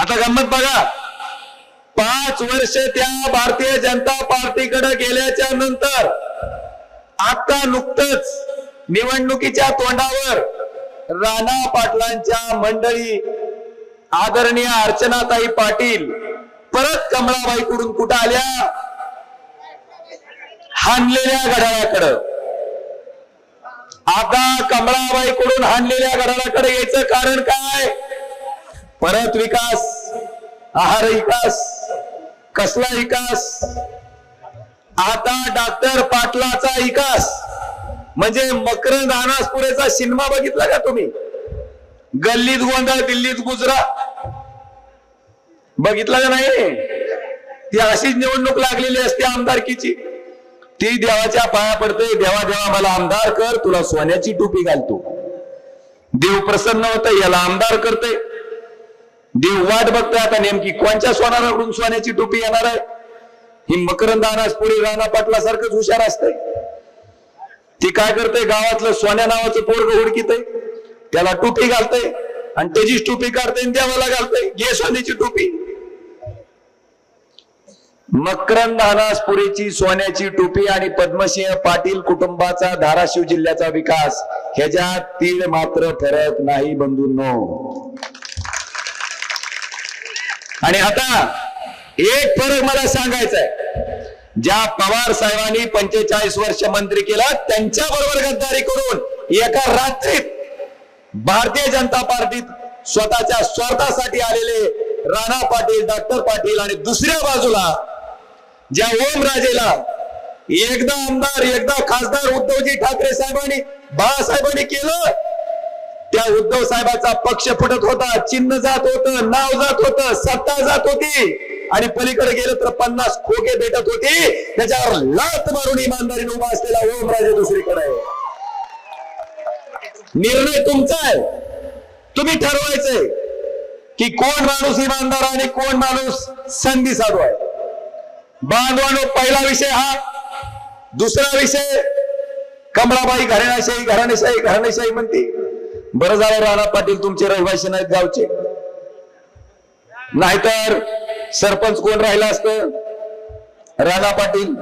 आता गंमत बघा. पाच वर्ष त्या भारतीय जनता पार्टीकडे गेल्याच्यानंतर आता नुकतंच निवडणुकीच्या तोंडावर राणा पाटलांच्या मंडळी आदरणीय अर्चनाताई पाटील परत कमळाबाईकडून कुठं आल्या? हाणलेल्या घड्याळाकडं आता कमळाबाईकडून हाणलेल्या घड्याळाकडे यायचं कारण काय? परत विकास आहार विकास कसला विकास? आता डॉक्टर पाटलाचा विकास. म्हणजे मकरंद अनासपुरेचा सिनेमा बघितला का तुम्ही? गल्लीत गोंधळ दिल्लीत गुजरा. बघितला का नाही? ती अशीच निवडणूक लागलेली असते आमदारकीची. ती देवाच्या पाया पडते देवा देवा मला आमदार कर. तुला सोन्याची टोपी घालतो. देव प्रसन्न होत याला आमदार करते देव वाट बघतोय आता नेमकी कोणच्या सोनाराकडून सोन्याची टोपी येणार आहे? ही मकरंद अनासपुरी राणा पाटला सारखंच हुशार असतंय. ती काय करते गावातलं सोन्या नावाचं पोरग हुडकीत त्याला टोपी घालतय आणि त्याचीच टोपी काढते आणि देवाला घालतय. घे सोन्याची टोपी. मकरंद अनासपुरीची सोन्याची टोपी आणि पद्मसिंह पाटील कुटुंबाचा धाराशिव जिल्ह्याचा विकास. ह्याच्यात तीळ मात्र फरक नाही बंधूंनो. आणि आता एक फरक मला सांगायचा आहे ज्या पवार साहेबांनी पंचेचाळीस वर्ष मंत्री केला त्यांच्या बरोबर गद्दारी करून एका रात्रीत भारतीय जनता पार्टीत स्वतःच्या स्वार्थासाठी आलेले राणा पाटील डॉक्टर पाटील आणि दुसऱ्या बाजूला ज्या ओमराजेला एकदा आमदार एकदा खासदार उद्धवजी ठाकरे साहेबांनी बाळासाहेबांनी केलं या उद्धव साहेबाचा पक्ष फुटत होता. चिन्ह जात होतं नाव जात होत सत्ता जात होती. आणि पलीकडे गेलं तर पन्नास खोके भेटत होते. त्याच्यावर लात मारून इमानदारीने उभा असलेला ओमराजे दुसरीकडे. निर्णय तुमचा आहे. तुम्ही ठरवायचंय की कोण माणूस इमानदार आणि कोण माणूस संधी साधू आहे. बांधवानो पहिला विषय हा. दुसरा विषय कमळाबाई घराण्याशाही घराणेशाही घराणेशाही म्हणते. बरं झालं राणा पाटील तुमचे रहिवासी नाहीत गावचे. नाहीतर सरपंच कोण राहिला असत? राणा पाटील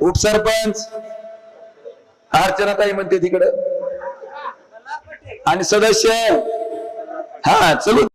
उपसरपंच. अर्चना काही म्हणते तिकडं. आणि सदस्य? हा चलू.